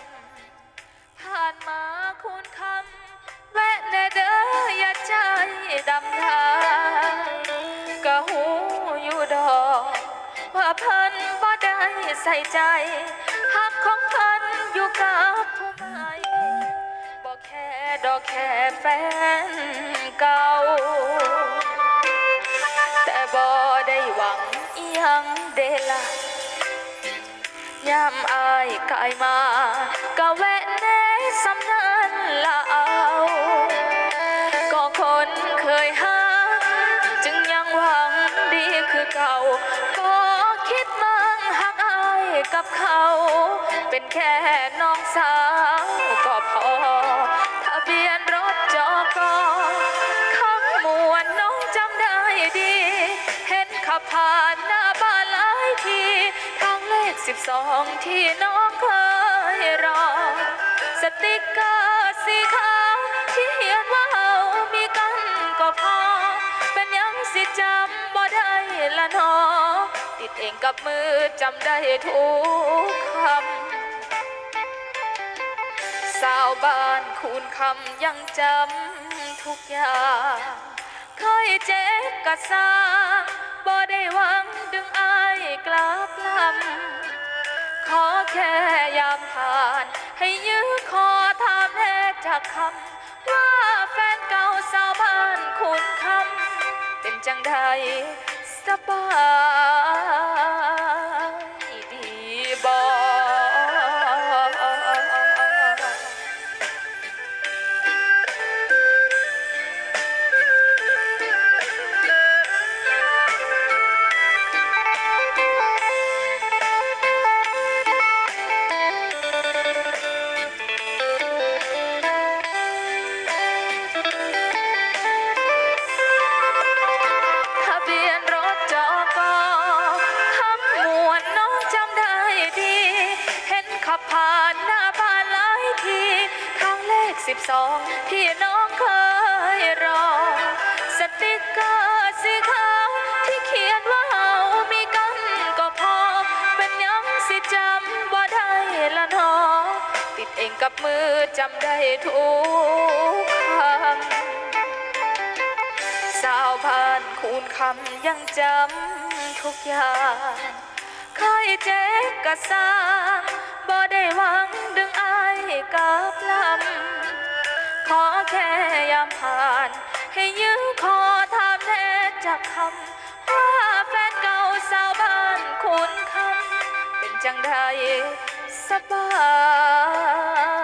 ำผ่านมาคูณคำแวะแน่เด้ออย่าใจดำทายกะหูอยู่ดอก ว่าเพิ่นบ่ได้ใส่ใจหักของเพิ่นอยู่กับผู้ใหม่บ่แค่ดอกแค่แฟนเก่า แต่บ่ได้หวังอิหยังเดล่ะ ยามอายกายมา ก็แวะแน่สำนันละเอา ก็คนเคยหาจึงยังหวังดีคือเก่า ก็คิดมั่งหักอายกับเขา เป็นแค่น้องสาวก็พอทะเบียนรถจอกอคำมวนน้องจำได้ดี เห็นขับผ่านหน้าบ้านหลายที สิบสองที่น้องเคยรอ สติกเกอร์สีขาวที่เขียนว่าเรามีกันก็พอ เป็นยังสิจำบ่ได้ละนอ ติดเองกับมือจำได้ทุกคำ สาวบ้านคูณคำยังจำทุกอย่าง เคยเจ็บกะสร้า บ่ได้หวังดึงอายกลับลำขอแค่ยามผ่าน ให้ยื้อคอถามแลจากคำว่าแฟนเก่าสาวบ้านคุณคำเป็นจังใดสบาย ขับผ่านหน้าบ้านหลายทีทางเลขสิบสองที่น้องเคยรอ สติกเกอร์สีขาวที่เขียนว่าเฮามีกันก็พอ เป็นยังสิจำบ่ได้ละนอ ติดเองกับมือจำได้ทุกคำสาวบ้านคูณคำยังจำทุกอย่างเคยเจ็บกะสร้าง บ่ได้หวังดึงอายกลับลำขอแค่ยามผ่าน ให้ยื้อคอถามแน่จากคำว่าแฟนเก่าสาวบ้านคุณคำเป็นจังใดสบาย